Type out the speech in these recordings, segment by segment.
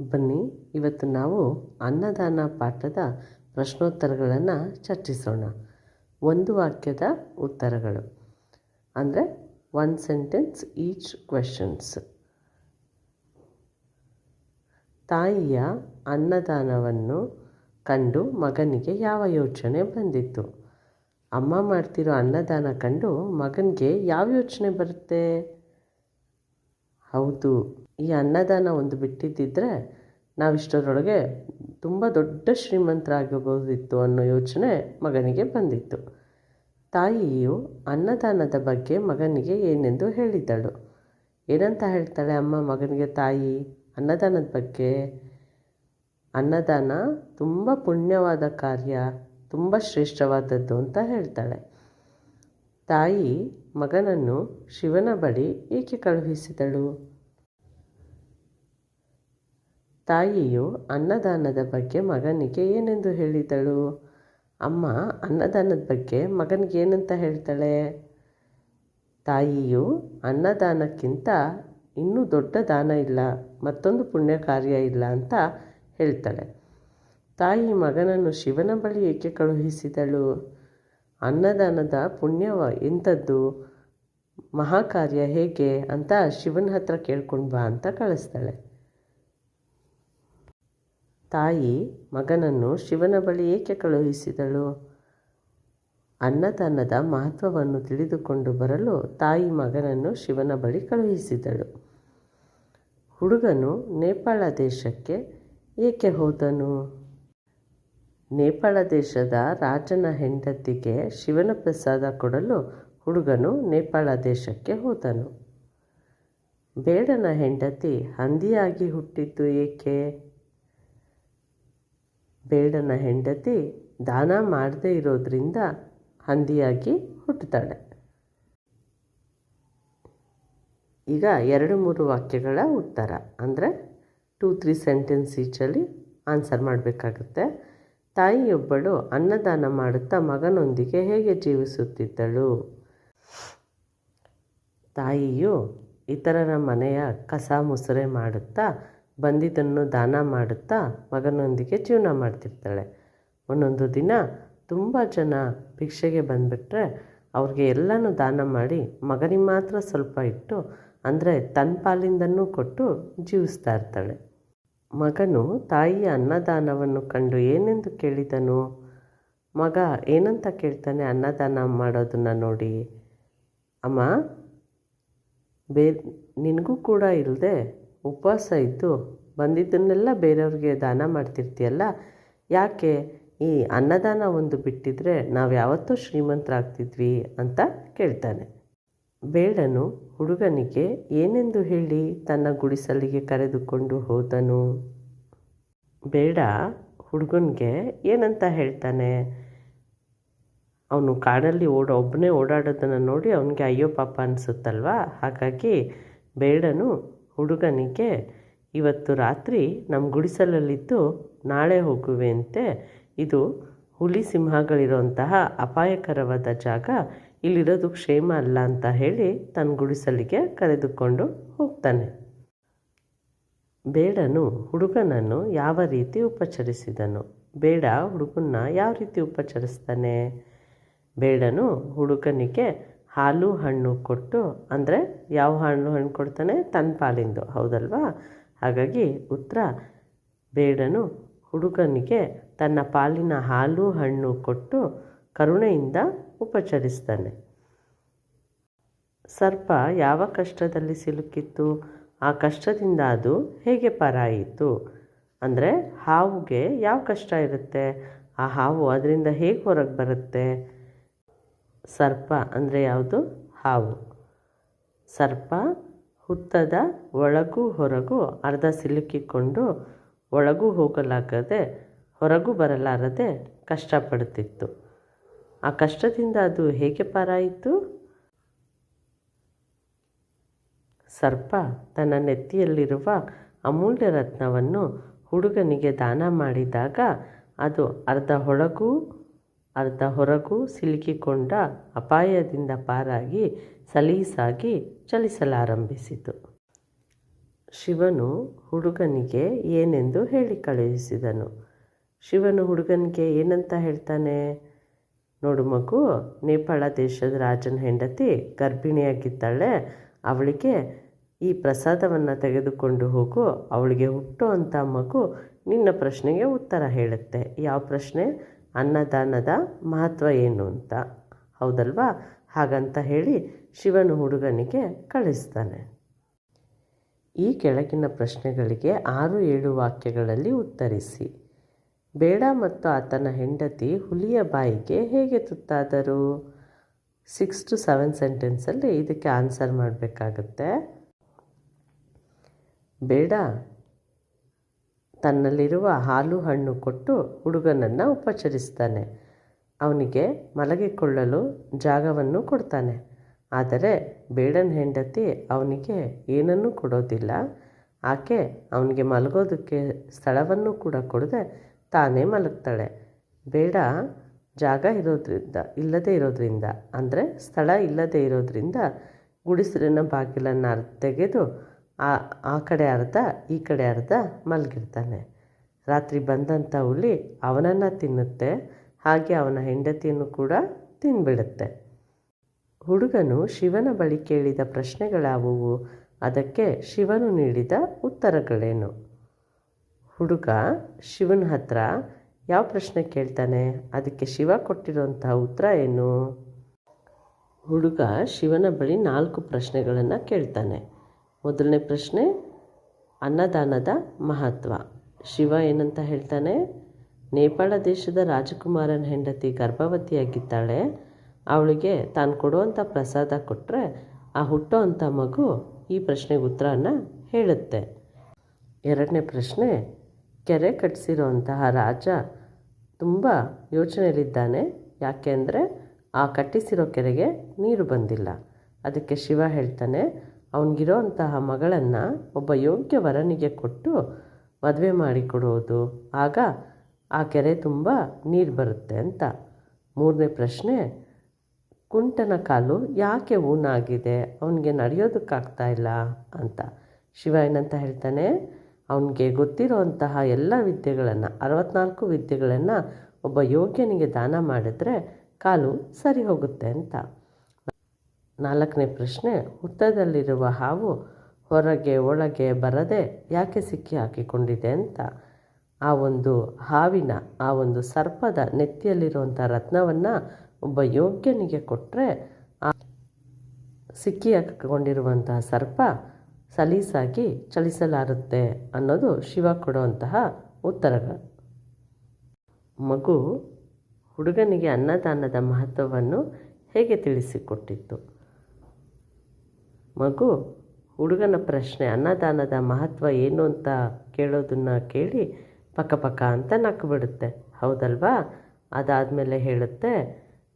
ಬನ್ನಿ, ಇವತ್ತು ನಾವು ಅನ್ನದಾನ ಪಾಠದ ಪ್ರಶ್ನೋತ್ತರಗಳನ್ನು ಚರ್ಚಿಸೋಣ. ಒಂದು ವಾಕ್ಯದ ಉತ್ತರಗಳು. ಅಂದರೆ ಒನ್ ಸೆಂಟೆನ್ಸ್ ಈಚ್ ಕ್ವೆಶನ್ಸ್ ತಾಯಿಯ ಅನ್ನದಾನವನ್ನು ಕಂಡು ಮಗನಿಗೆ ಯಾವ ಯೋಚನೆ ಬಂದಿತ್ತು? ಅಮ್ಮ ಮಾಡ್ತಿರೋ ಅನ್ನದಾನ ಕಂಡು ಮಗನಿಗೆ ಯಾವ ಯೋಚನೆ ಬರುತ್ತೆ? ಹೌದು. ಈ ಅನ್ನದಾನ ಒಂದು ಬಿಟ್ಟಿದ್ದಿದ್ರೆ ನಾವಿಷ್ಟರೊಳಗೆ ತುಂಬ ದೊಡ್ಡ ಶ್ರೀಮಂತರಾಗಬಹುದಿತ್ತು ಅನ್ನೋ ಯೋಚನೆ ಮಗನಿಗೆ ಬಂದಿತ್ತು. ತಾಯಿಯು ಅನ್ನದಾನದ ಬಗ್ಗೆ ಮಗನಿಗೆ ಏನೆಂದು ಹೇಳಿದಳು ಏನಂತ ಹೇಳ್ತಾಳೆ ಅಮ್ಮ ಮಗನಿಗೆ ತಾಯಿ? ಅನ್ನದಾನದ ಬಗ್ಗೆ? ಅನ್ನದಾನ ತುಂಬ ಪುಣ್ಯವಾದ ಕಾರ್ಯ, ತುಂಬ ಶ್ರೇಷ್ಠವಾದದ್ದು ಅಂತ ಹೇಳ್ತಾಳೆ. ತಾಯಿ ಮಗನನ್ನು ಶಿವನ ಬಳಿ ಏಕೆ ಕಳುಹಿಸಿದಳು? ತಾಯಿಯು ಅನ್ನದಾನದ ಬಗ್ಗೆ ಮಗನಿಗೆ ಏನೆಂದು ಹೇಳಿದಳು? ಅಮ್ಮ, ಅನ್ನದಾನದ ಬಗ್ಗೆ ಮಗನಿಗೆ ಏನಂತ ಹೇಳ್ತಾಳೆ? ತಾಯಿಯು ಅನ್ನದಾನಕ್ಕಿಂತ ಇನ್ನೂ ದೊಡ್ಡ ದಾನ ಇಲ್ಲ, ಮತ್ತೊಂದು ಪುಣ್ಯ ಕಾರ್ಯ ಇಲ್ಲ ಅಂತ ಹೇಳ್ತಾಳೆ. ತಾಯಿ ಮಗನನ್ನು ಶಿವನ ಬಳಿ ಏಕೆ ಕಳುಹಿಸಿದಳು? ಅನ್ನದಾನದ ಪುಣ್ಯವ ಎಂಥದ್ದು ಮಹಾಕಾರ್ಯ ಹೇಗೆ ಅಂತ ಶಿವನ ಹತ್ರ ಕೇಳ್ಕೊಂಡು ಬಾ ಅಂತ ಕಳಿಸ್ತಾಳೆ. ತಾಯಿ ಮಗನನ್ನು ಶಿವನ ಬಳಿ ಏಕೆ ಕಳುಹಿಸಿದಳು? ಅನ್ನದಾನದ ಮಹತ್ವವನ್ನು ತಿಳಿದುಕೊಂಡು ಬರಲು ತಾಯಿ ಮಗನನ್ನು ಶಿವನ ಬಳಿ ಕಳುಹಿಸಿದಳು. ಹುಡುಗನು ನೇಪಾಳ ದೇಶಕ್ಕೆ ಏಕೆ ಹೋದನು? ನೇಪಾಳ ದೇಶದ ರಾಜನ ಹೆಂಡತಿಗೆ ಶಿವನ ಪ್ರಸಾದ ಕೊಡಲು ಹುಡುಗನು ನೇಪಾಳ ದೇಶಕ್ಕೆ ಹೋದನು. ಬೇಡನ ಹೆಂಡತಿ ಹಂದಿಯಾಗಿ ಹುಟ್ಟಿದ್ದು ಏಕೆ? ಬೇಡನ ಹೆಂಡತಿ ದಾನ ಮಾಡದೇ ಇರೋದ್ರಿಂದ ಹಂದಿಯಾಗಿ ಹುಟ್ಟುತ್ತಾಳೆ. ಈಗ ಎರಡು ಮೂರು ವಾಕ್ಯಗಳ ಉತ್ತರ. ಅಂದರೆ ಟೂ ತ್ರೀ ಸೆಂಟೆನ್ಸ್ ಈಚಲ್ಲಿ ಆನ್ಸರ್ ಮಾಡಬೇಕಾಗುತ್ತೆ. ತಾಯಿಯೊಬ್ಬಳು ಅನ್ನದಾನ ಮಾಡುತ್ತಾ ಮಗನೊಂದಿಗೆ ಹೇಗೆ ಜೀವಿಸುತ್ತಿದ್ದಳು? ತಾಯಿಯು ಇತರರ ಮನೆಯ ಕಸ ಮುಸುರೆ ಮಾಡುತ್ತಾ ಬಂದಿದ್ದನ್ನು ದಾನ ಮಾಡುತ್ತಾ ಮಗನೊಂದಿಗೆ ಜೀವನ ಮಾಡ್ತಿರ್ತಾಳೆ. ಒಂದೊಂದು ದಿನ ತುಂಬ ಜನ ಭಿಕ್ಷೆಗೆ ಬಂದುಬಿಟ್ರೆ ಅವ್ರಿಗೆ ಎಲ್ಲನೂ ದಾನ ಮಾಡಿ ಮಗನಿಗೆ ಮಾತ್ರ ಸ್ವಲ್ಪ ಇಟ್ಟು ಅಂದರೆ ತನ್ನ ಪಾಲಿಂದನೂ ಕೊಟ್ಟು ಜೀವಿಸ್ತಾ ಇರ್ತಾಳೆ. ಮಗನು ತಾಯಿಯ ಅನ್ನದಾನವನ್ನು ಕಂಡು ಏನೆಂದು ಕೇಳಿದನು? ಮಗ ಏನಂತ ಕೇಳ್ತಾನೆ ಅನ್ನದಾನ ಮಾಡೋದನ್ನು ನೋಡಿ. ಅಮ್ಮ, ಬೇ, ನಿನಗೂ ಕೂಡ ಇಲ್ಲದೆ ಉಪವಾಸ ಇದ್ದು ಬಂದಿದ್ದನ್ನೆಲ್ಲ ಬೇರೆಯವ್ರಿಗೆ ದಾನ ಮಾಡ್ತಿರ್ತೀಯಲ್ಲ? ಯಾಕೆ? ಈ ಅನ್ನದಾನ ಒಂದು ಬಿಟ್ಟಿದ್ರೆ ನಾವು ಯಾವತ್ತೂ ಶ್ರೀಮಂತರಾಗ್ತಿದ್ವಿ ಅಂತ ಕೇಳ್ತಾನೆ. ಬೇಡನು, ಹುಡುಗನಿಗೆ ಏನೆಂದು ಹೇಳಿ ತನ್ನ ಗುಡಿಸಲಿಗೆ ಕರೆದುಕೊಂಡು ಹೋದನು. ಬೇಡ, ಹುಡುಗನಿಗೆ ಏನಂತ ಹೇಳ್ತಾನೆ? ಅವನು ಕಾಡಲ್ಲಿ ಓಡ, ಒಬ್ಬನೇ ಓಡಾಡೋದನ್ನು ನೋಡಿ ಅವನಿಗೆ ಅಯ್ಯೋ ಪಾಪ ಅನಿಸುತ್ತಲ್ವಾ? ಹಾಗಾಗಿ ಬೇಡನು, ಹುಡುಗನಿಗೆ ಇವತ್ತು ರಾತ್ರಿ ನಮ್ಮ ಗುಡಿಸಲಲ್ಲಿದ್ದು ನಾಳೆ ಹೋಗುವೆಂತೆ ಇದು ಹುಲಿ ಸಿಂಹಗಳಿರುವಂತಹ ಅಪಾಯಕರವಾದ ಜಾಗ. ಇಲ್ಲಿರೋದು ಕ್ಷೇಮ ಅಲ್ಲ ಅಂತ ಹೇಳಿ ತನ್ನ ಗುಡಿಸಲಿಗೆ ಕರೆದುಕೊಂಡು ಹೋಗ್ತಾನೆ. ಬೇಡನು, ಹುಡುಗನನ್ನು ಯಾವ ರೀತಿ ಉಪಚರಿಸಿದನು? ಬೇಡ, ಹುಡುಗನ್ನ ಯಾವ ರೀತಿ ಉಪಚರಿಸ್ತಾನೆ? ಬೇಡನು, ಹುಡುಗನಿಗೆ ಹಾಲು ಹಣ್ಣು ಕೊಟ್ಟು, ಅಂದರೆ ಯಾವ ಹಣ್ಣು ಹಣ್ಣು ಕೊಡ್ತಾನೆ? ತನ್ನ ಪಾಲಿಂದು, ಹೌದಲ್ವಾ? ಹಾಗಾಗಿ ಉತ್ತರ ಬೇಡನು, ಹುಡುಗನಿಗೆ ತನ್ನ ಪಾಲಿನ ಹಾಲು ಹಣ್ಣು ಕೊಟ್ಟು ಕರುಣೆಯಿಂದ ಉಪಚರಿಸ್ತಾನೆ. ಸರ್ಪ ಯಾವ ಕಷ್ಟದಲ್ಲಿ ಸಿಲುಕಿತ್ತು, ಆ ಕಷ್ಟದಿಂದ ಅದು ಹೇಗೆ ಪರಾಯಿತು? ಅಂದರೆ ಹಾವುಗೆ ಯಾವ ಕಷ್ಟ ಇರುತ್ತೆ, ಆ ಹಾವು ಅದರಿಂದ ಹೇಗೆ ಹೊರಗೆ ಬರುತ್ತೆ? ಸರ್ಪ ಅಂದರೆ ಯಾವುದು? ಹಾವು. ಸರ್ಪ ಹುತ್ತದ ಒಳಗೂ ಹೊರಗೂ ಅರ್ಧ ಸಿಲುಕಿಕೊಂಡು ಒಳಗೂ ಹೋಗಲಾಗದೆ, ಹೊರಗೂ ಬರಲಾರದೆ ಕಷ್ಟಪಡುತ್ತಿತ್ತು ಆ ಕಷ್ಟದಿಂದ ಅದು ಹೇಗೆ ಪಾರಾಯಿತು? ಸರ್ಪ ತನ್ನ ನೆತ್ತಿಯಲ್ಲಿರುವ ಅಮೂಲ್ಯ ರತ್ನವನ್ನು ಹುಡುಗನಿಗೆ ದಾನ ಮಾಡಿದಾಗ ಅದು ಅರ್ಧ ಹೊಳಗೂ, ಅರ್ಧ ಹೊರಗೂ ಸಿಲುಕಿಕೊಂಡ ಅಪಾಯದಿಂದ ಪಾರಾಗಿ ಸಲೀಸಾಗಿ ಚಲಿಸಲಾರಂಭಿಸಿತು. ಶಿವನು ಹುಡುಗನಿಗೆ ಏನೆಂದು ಹೇಳಿ ಕಳುಹಿಸಿದನು. ಶಿವನು ಹುಡುಗನಿಗೆ ಏನಂತ ಹೇಳ್ತಾನೆ? ನೋಡು ಮಗು ನೇಪಾಳ ದೇಶದ ರಾಜನ ಹೆಂಡತಿ ಗರ್ಭಿಣಿಯಾಗಿದ್ದಾಳೆ. ಅವಳಿಗೆ ಈ ಪ್ರಸಾದವನ್ನು ತೆಗೆದುಕೊಂಡು ಹೋಗು, ಅವಳಿಗೆ ಹುಟ್ಟೋ ಅಂಥ ಮಗು ನಿನ್ನ ಪ್ರಶ್ನೆಗೆ ಉತ್ತರ ಹೇಳುತ್ತೆ. ಯಾವ ಪ್ರಶ್ನೆ? ಅನ್ನದಾನದ ಮಹತ್ವ ಏನು ಅಂತ. ಹೌದಲ್ವಾ? ಹಾಗಂತ ಹೇಳಿ ಶಿವನು ಹುಡುಗನಿಗೆ ಕಳಿಸ್ತಾನೆ. ಈ ಕೆಳಗಿನ ಪ್ರಶ್ನೆಗಳಿಗೆ ಆರು ಏಳು ವಾಕ್ಯಗಳಲ್ಲಿ ಉತ್ತರಿಸಿ. ಬೇಡ ಮತ್ತು ಆತನ ಹೆಂಡತಿ ಹುಲಿಯ ಬಾಯಿಗೆ ಹೇಗೆ ತುತ್ತಾದರು? ಸಿಕ್ಸ್ ಟು ಸೆವೆನ್ ಸೆಂಟೆನ್ಸಲ್ಲಿ ಇದಕ್ಕೆ ಆನ್ಸರ್ ಮಾಡಬೇಕಾಗತ್ತೆ. ಬೇಡ, ತನ್ನಲ್ಲಿರುವ ಹಾಲು ಹಣ್ಣು ಕೊಟ್ಟು ಹುಡುಗನನ್ನು ಉಪಚರಿಸ್ತಾನೆ. ಅವನಿಗೆ ಮಲಗಿಕೊಳ್ಳಲು ಜಾಗವನ್ನು ಕೊಡ್ತಾನೆ. ಆದರೆ ಬೇಡನ ಹೆಂಡತಿ ಅವನಿಗೆ ಏನನ್ನೂ ಕೊಡೋದಿಲ್ಲ. ಆಕೆ ಅವನಿಗೆ ಮಲಗೋದಕ್ಕೆ ಸ್ಥಳವನ್ನು ಕೂಡ ಕೊಡದೆ ತಾನೇ ಮಲಗ್ತಾಳೆ. ಬೇಡ, ಜಾಗ ಇರೋದ್ರಿಂದ, ಇಲ್ಲದೇ ಇರೋದ್ರಿಂದ, ಅಂದರೆ ಸ್ಥಳ ಇಲ್ಲದೇ ಇರೋದ್ರಿಂದ ಗುಡಿಸಲಿನ ಬಾಗಿಲನ್ನು ತೆಗೆದು ಆ ಆ ಕಡೆ ಅರ್ಧ, ಈ ಕಡೆ ಅರ್ಧ ಮಲಗಿರ್ತಾನೆ. ರಾತ್ರಿ ಬಂದಂಥ ಹುಲಿ ಅವನನ್ನು ತಿನ್ನುತ್ತೆ, ಹಾಗೆ ಅವನ ಹೆಂಡತಿಯನ್ನು ಕೂಡ ತಿನ್ಬಿಡುತ್ತೆ. ಹುಡುಗನು ಶಿವನ ಬಳಿ ಕೇಳಿದ ಪ್ರಶ್ನೆಗಳಾವುವು, ಅದಕ್ಕೆ ಶಿವನು ನೀಡಿದ ಉತ್ತರಗಳೇನು? ಹುಡುಗ ಶಿವನ ಹತ್ರ ಯಾವ ಪ್ರಶ್ನೆ ಕೇಳ್ತಾನೆ? ಅದಕ್ಕೆ ಶಿವ ಕೊಟ್ಟಿರುವಂತಹ ಉತ್ತರ ಏನು? ಹುಡುಗ ಶಿವನ ಬಳಿ ನಾಲ್ಕು ಪ್ರಶ್ನೆಗಳನ್ನು ಕೇಳ್ತಾನೆ. ಮೊದಲನೇ ಪ್ರಶ್ನೆ, ಅನ್ನದಾನದ ಮಹತ್ವ. ಶಿವ ಏನಂತ ಹೇಳ್ತಾನೆ? ನೇಪಾಳ ದೇಶದ ರಾಜಕುಮಾರನ ಹೆಂಡತಿ ಗರ್ಭವತಿಯಾಗಿದ್ದಾಳೆ. ಅವಳಿಗೆ ತಾನು ಕೊಡುವಂಥ ಪ್ರಸಾದ ಕೊಟ್ಟರೆ ಆ ಹುಟ್ಟೋ ಅಂಥ ಮಗು ಈ ಪ್ರಶ್ನೆಗೆ ಉತ್ತರನ ಹೇಳುತ್ತೆ. ಎರಡನೇ ಪ್ರಶ್ನೆ ಕೆರೆ ಕಟ್ಟಿಸಿರುವಂತಹ ರಾಜ ತುಂಬ ಯೋಚನೆಯಲ್ಲಿದ್ದಾನೆ. ಯಾಕೆ ಅಂದರೆ ಆ ಕಟ್ಟಿಸಿರೋ ಕೆರೆಗೆ ನೀರು ಬಂದಿಲ್ಲ. ಅದಕ್ಕೆ ಶಿವ ಹೇಳ್ತಾನೆ ಅವನಿಗಿರೋ ಅಂತಹ ಮಗಳನ್ನು ಒಬ್ಬ ಯೋಗ್ಯ ವರನಿಗೆ ಕೊಟ್ಟು ಮದುವೆ ಮಾಡಿಕೊಡೋದು. ಆಗ ಆ ಕೆರೆ ತುಂಬ ನೀರು ಬರುತ್ತೆ ಅಂತ. ಮೂರನೇ ಪ್ರಶ್ನೆ, ಕುಂಟನ ಕಾಲು ಯಾಕೆ ಊನಾಗಿದೆ? ಅವನಿಗೆ ನಡೆಯೋದಕ್ಕಾಗ್ತಾ ಇಲ್ಲ ಅಂತ. ಶಿವ ಏನಂತ ಹೇಳ್ತಾನೆ ಅವನಿಗೆ ಗೊತ್ತಿರುವಂತಹ ಎಲ್ಲ ವಿದ್ಯೆಗಳನ್ನು, ಅರವತ್ನಾಲ್ಕು ವಿದ್ಯೆಗಳನ್ನು ಒಬ್ಬ ಯೋಗ್ಯನಿಗೆ ದಾನ ಮಾಡಿದರೆ ಕಾಲು ಸರಿ ಹೋಗುತ್ತೆ ಅಂತ. ನಾಲ್ಕನೇ ಪ್ರಶ್ನೆ, ಹುತ್ತದಲ್ಲಿರುವ ಹಾವು ಹೊರಗೆ ಒಳಗೆ ಬರದೆ ಯಾಕೆ ಸಿಕ್ಕಿ ಹಾಕಿಕೊಂಡಿದೆ ಅಂತ. ಆ ಒಂದು ಹಾವಿನ, ಆ ಒಂದು ಸರ್ಪದ ನೆತ್ತಿಯಲ್ಲಿರುವಂಥ ರತ್ನವನ್ನು ಒಬ್ಬ ಯೋಗ್ಯನಿಗೆ ಕೊಟ್ಟರೆ ಸಿಕ್ಕಿ ಹಾಕಿಕೊಂಡಿರುವಂತಹ ಸರ್ಪ ಸಲೀಸಾಗಿ ಚಲಿಸಲಾರುತ್ತೆ ಅನ್ನೋದು ಶಿವ ಕೊಡುವಂತಹ ಉತ್ತರಗಳು. ಮಗು ಹುಡುಗನಿಗೆ ಅನ್ನದಾನದ ಮಹತ್ವವನ್ನು ಹೇಗೆ ತಿಳಿಸಿಕೊಟ್ಟಿತ್ತು? ಮಗು ಹುಡುಗನ ಪ್ರಶ್ನೆ ಅನ್ನದಾನದ ಮಹತ್ವ ಏನು ಅಂತ ಕೇಳೋದನ್ನು ಕೇಳಿ ಪಕ್ಕ ಪಕ್ಕ ಅಂತ ನಕ್ಕು ಬಿಡುತ್ತೆ. ಹೌದಲ್ವಾ? ಅದಾದಮೇಲೆ ಹೇಳುತ್ತೆ,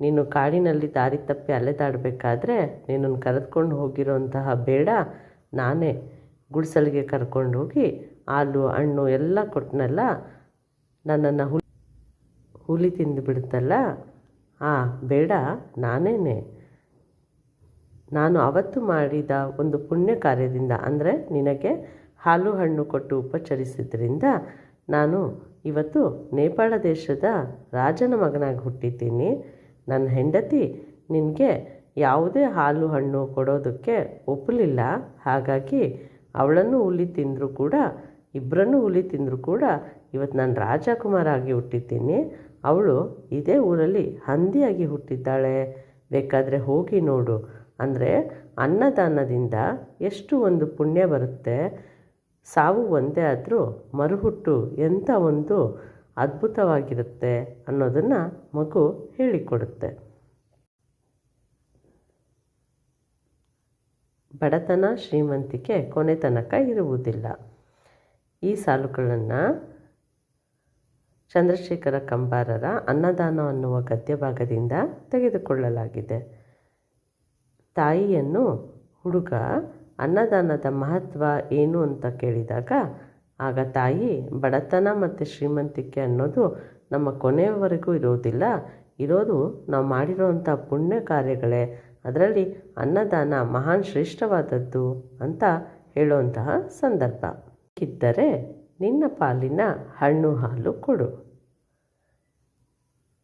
ನೀನು ಕಾಡಿನಲ್ಲಿ ದಾರಿ ತಪ್ಪಿ ಅಲೆದಾಡಬೇಕಾದ್ರೆ ನಿನ್ನನ್ನು ಕರೆದುಕೊಂಡು ಹೋಗಿರೋಂತಹ ಬೇಡ ನಾನೇ ಗುಡಿಸಲಿಗೆ ಕರ್ಕೊಂಡು ಹೋಗಿ ಹಾಲು, ಹಣ್ಣು ಎಲ್ಲ ಕೊಟ್ಟನಲ್ಲ ನನ್ನನ್ನು ಹುಲಿ ಹುಲಿ ತಿಂದು ಬಿಡುತ್ತಲ್ಲ? ಆ, ಬೇಡ, ನಾನೇನೆ. ನಾನು ಅವತ್ತು ಮಾಡಿದ ಒಂದು ಪುಣ್ಯ ಕಾರ್ಯದಿಂದ, ಅಂದರೆ ನಿನಗೆ ಹಾಲು, ಹಣ್ಣು ಕೊಟ್ಟು ಉಪಚರಿಸಿದ್ರಿಂದ ನಾನು ಇವತ್ತು ನೇಪಾಳ ದೇಶದ ರಾಜನ ಮಗನಾಗಿ ಹುಟ್ಟಿದ್ದೀನಿ. ನನ್ನ ಹೆಂಡತಿ ನಿನಗೆ ಯಾವುದೇ ಹಾಲು ಹಣ್ಣು ಕೊಡೋದಕ್ಕೆ ಒಪ್ಪಲಿಲ್ಲ. ಹಾಗಾಗಿ ಅವಳನ್ನು ಹುಲಿ ತಿಂದರೂ ಕೂಡ ಇಬ್ಬರನ್ನು ಹುಲಿ ತಿಂದರೂ ಕೂಡ ಇವತ್ತು ನಾನು ರಾಜಕುಮಾರ ಆಗಿ ಹುಟ್ಟಿದ್ದೀನಿ. ಅವಳು ಇದೇ ಊರಲ್ಲಿ ಹಂದಿಯಾಗಿ ಹುಟ್ಟಿದ್ದಾಳೆ. ಬೇಕಾದರೆ ಹೋಗಿ ನೋಡು. ಅಂದರೆ ಅನ್ನದಾನದಿಂದ ಎಷ್ಟು ಒಂದು ಪುಣ್ಯ ಬರುತ್ತೆ. ಸಾವು ಒಂದೇ ಆದರೂ ಮರುಹುಟ್ಟು ಎಂಥ ಒಂದು ಅದ್ಭುತವಾಗಿರುತ್ತೆ ಅನ್ನೋದನ್ನು ಮಗು ಹೇಳಿಕೊಡುತ್ತೆ. ಬಡತನ ಶ್ರೀಮಂತಿಕೆ ಕೊನೆ ತನಕ ಇರುವುದಿಲ್ಲ. ಈ ಸಾಲುಗಳನ್ನು ಚಂದ್ರಶೇಖರ ಕಂಬಾರರ ಅನ್ನದಾನ ಅನ್ನುವ ಗದ್ಯಭಾಗದಿಂದ ತೆಗೆದುಕೊಳ್ಳಲಾಗಿದೆ. ತಾಯಿಯನ್ನು ಹುಡುಗ ಅನ್ನದಾನದ ಮಹತ್ವ ಏನು ಅಂತ ಕೇಳಿದಾಗ, ಆಗ ತಾಯಿ ಬಡತನ ಮತ್ತು ಶ್ರೀಮಂತಿಕೆ ಅನ್ನೋದು ನಮ್ಮ ಕೊನೆಯವರೆಗೂ ಇರೋದಿಲ್ಲ. ಇರೋದು ನಾವು ಮಾಡಿರೋವಂಥ ಪುಣ್ಯ ಕಾರ್ಯಗಳೇ. ಅದರಲ್ಲಿ ಅನ್ನದಾನ ಮಹಾನ್ ಶ್ರೇಷ್ಠವಾದದ್ದು ಅಂತ ಹೇಳುವಂತಹ ಸಂದರ್ಭ. ಇದ್ದರೆ ನಿನ್ನ ಪಾಲಿನ ಹಣ್ಣು ಹಾಲು ಕೊಡು.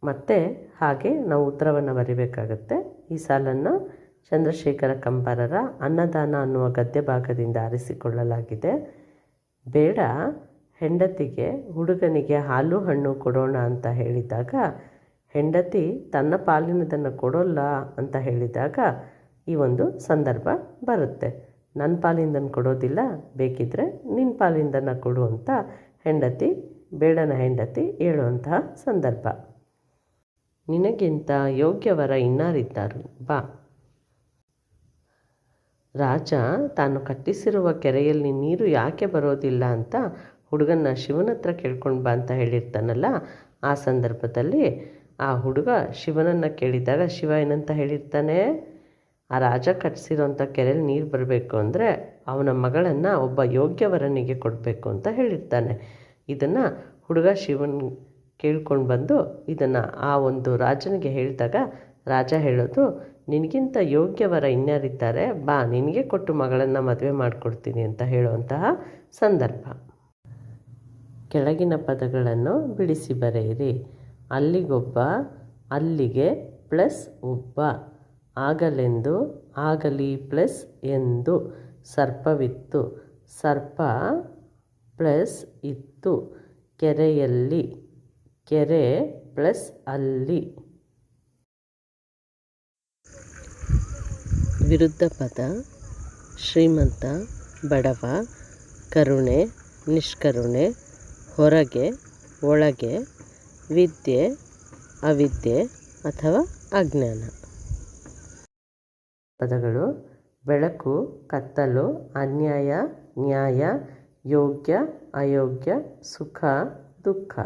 ಮತ್ತೆ ಹಾಗೆ ನಾವು ಉತ್ತರವನ್ನು ಬರಿಬೇಕಾಗತ್ತೆ. ಈ ಸಾಲನ್ನು ಚಂದ್ರಶೇಖರ ಕಂಬಾರರ ಅನ್ನದಾನ ಅನ್ನುವ ಗದ್ಯ ಭಾಗದಿಂದ ಆರಿಸಿಕೊಳ್ಳಲಾಗಿದೆ. ಬೇಡ, ಹೆಂಡತಿಗೆ, ಹುಡುಗನಿಗೆ ಹಾಲು ಹಣ್ಣು ಕೊಡೋಣ ಅಂತ ಹೇಳಿದಾಗ ಹೆಂಡತಿ ತನ್ನ ಪಾಲಿನದನ್ನು ಕೊಡೋಲ್ಲ ಅಂತ ಹೇಳಿದಾಗ ಈ ಒಂದು ಸಂದರ್ಭ ಬರುತ್ತೆ. ನನ್ನ ಪಾಲಿಂದನ್ನು ಕೊಡೋದಿಲ್ಲ ಬೇಕಿದ್ದರೆ ನಿನ್ನ ಪಾಲಿಂದನ ಕೊಡು ಅಂತ ಹೆಂಡತಿ, ಬೇಡನ ಹೆಂಡತಿ ಹೇಳುವಂತಹ ಸಂದರ್ಭ. ನಿನಗಿಂತ ಯೋಗ್ಯವರ ಇನ್ನಾರಿದ್ದಾರು? ಬಾ. ರಾಜ, ತಾನು ಕಟ್ಟಿಸಿರುವ ಕೆರೆಯಲ್ಲಿ ನೀರು ಯಾಕೆ ಬರೋದಿಲ್ಲ ಅಂತ ಹುಡುಗನ ಶಿವನ ಹತ್ರ ಕೇಳ್ಕೊಂಡು ಬಾ ಅಂತ ಹೇಳಿರ್ತಾನಲ್ಲ, ಆ ಸಂದರ್ಭದಲ್ಲಿ ಆ ಹುಡುಗ ಶಿವನನ್ನು ಕೇಳಿದಾಗ ಶಿವ ಏನಂತ ಹೇಳಿರ್ತಾನೆ, ಆ ರಾಜ ಕಟ್ಟಿಸಿರೋಂಥ ಕೆರೆಯಲ್ಲಿ ನೀರು ಬರಬೇಕು ಅಂದರೆ ಅವನ ಮಗಳನ್ನು ಒಬ್ಬ ಯೋಗ್ಯವರನಿಗೆ ಕೊಡಬೇಕು ಅಂತ ಹೇಳಿರ್ತಾನೆ. ಇದನ್ನು ಹುಡುಗ ಶಿವನ್ ಕೇಳ್ಕೊಂಡು ಬಂದು ಇದನ್ನು ಆ ಒಂದು ರಾಜನಿಗೆ ಹೇಳಿದಾಗ ರಾಜ ಹೇಳೋದು, ನಿನಗಿಂತ ಯೋಗ್ಯವರ ಇನ್ಯಾರಿದ್ದಾರೆ, ಬಾ ನಿನಗೆ ಕೊಟ್ಟು ಮಗಳನ್ನು ಮದುವೆ ಮಾಡಿಕೊಡ್ತೀನಿ ಅಂತ ಹೇಳುವಂತಹ ಸಂದರ್ಭ. ಕೆಳಗಿನ ಪದಗಳನ್ನು ಬಿಡಿಸಿ ಬರೆಯಿರಿ. ಅಲ್ಲಿಗೊಬ್ಬ, ಅಲ್ಲಿಗೆ ಪ್ಲಸ್ ಒಬ್ಬ. ಆಗಲೆಂದು ಆಗಲಿ ಪ್ಲಸ್ ಎಂದು ಸರ್ಪವಿತ್ತು. ಸರ್ಪ ಪ್ಲಸ್ ಇತ್ತು. ಕೆರೆಯಲ್ಲಿ, ಕೆರೆ ಪ್ಲಸ್ ಅಲ್ಲಿ. ವಿರುದ್ಧ ಪದ, ಶ್ರೀಮಂತ, ಬಡವ, ಕರುಣೆ, ನಿಷ್ಕರುಣೆ, ಹೊರಗೆ, ಒಳಗೆ ವಿದ್ಯೆ ಅವಿದ್ಯೆ ಅಥವಾ ಅಜ್ಞಾನ. ಪದಗಳು ಬೆಳಕು ಕತ್ತಲು ಅನ್ಯಾಯ ನ್ಯಾಯ ಯೋಗ್ಯ ಅಯೋಗ್ಯ ಸುಖ ದುಃಖ.